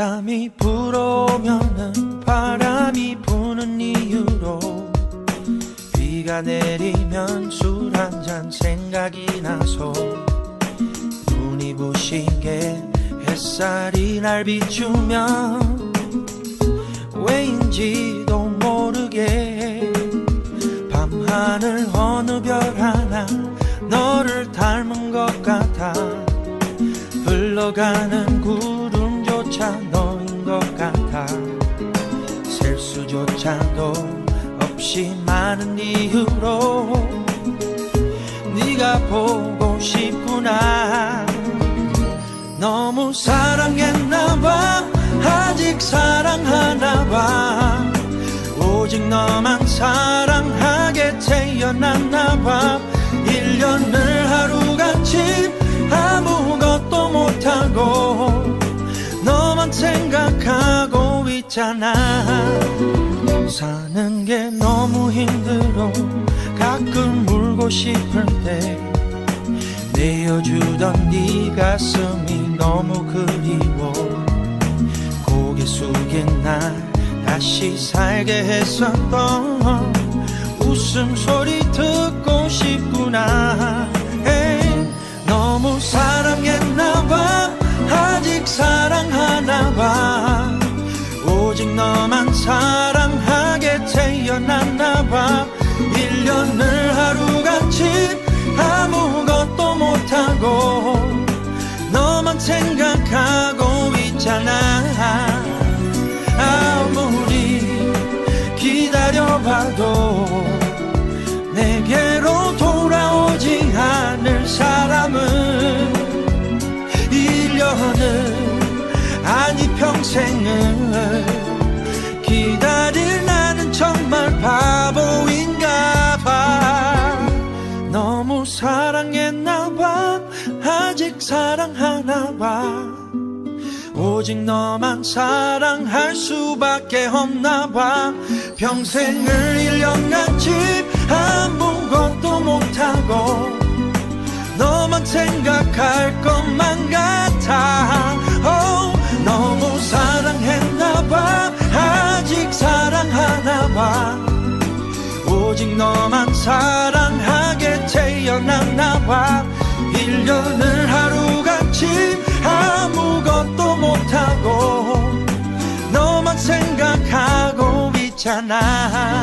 바람이 불어오면은 바람이 부는 이유로 비가 내리면 술 한 잔 생각이 나서 눈이 부시게 햇살이 날 비추면 왜인지도 모르게 밤하늘 어느 별 하나 너를 닮은 것 같아. 흘러가는 구 름조차 너인 것 같아. 셀 수조차도 없이 많은 이유로 네가 보고 싶구나. 너무 사랑했나봐. 아직 사랑하나봐. 오직 너만 사랑하게 태어났나봐. 1년을 하루같이 아무것도 못하고 생각하고 있잖아. 사는 게 너무 힘들어. 가끔 울고 싶을 때. 내어주던 네 가슴이 너무 그리워. 고개 숙인 날 다시 살게 했었던 웃음소리 듣고 싶구나. 에이, 너무 사랑 오직 너만 사랑하게 태어났나 봐 1년을 하루같이 아무것도 못하고 너만 생각하고 있잖아. 아무리 기다려봐도 내게로 돌아오지 않을 사람은 1년을 아니 평생을 아직 사랑 하나 봐 오직 너만 사랑할 수밖에 없나 봐 평생을 1년같이 아무것도 못하고 너만 생각할 것만 같아. Oh, 너무 사랑했나 봐. 아직 사랑하나 봐 오직 너만 사랑하게 태어났나 봐 1년을 하루같이 아무것도 못하고 너만 생각하고 있잖아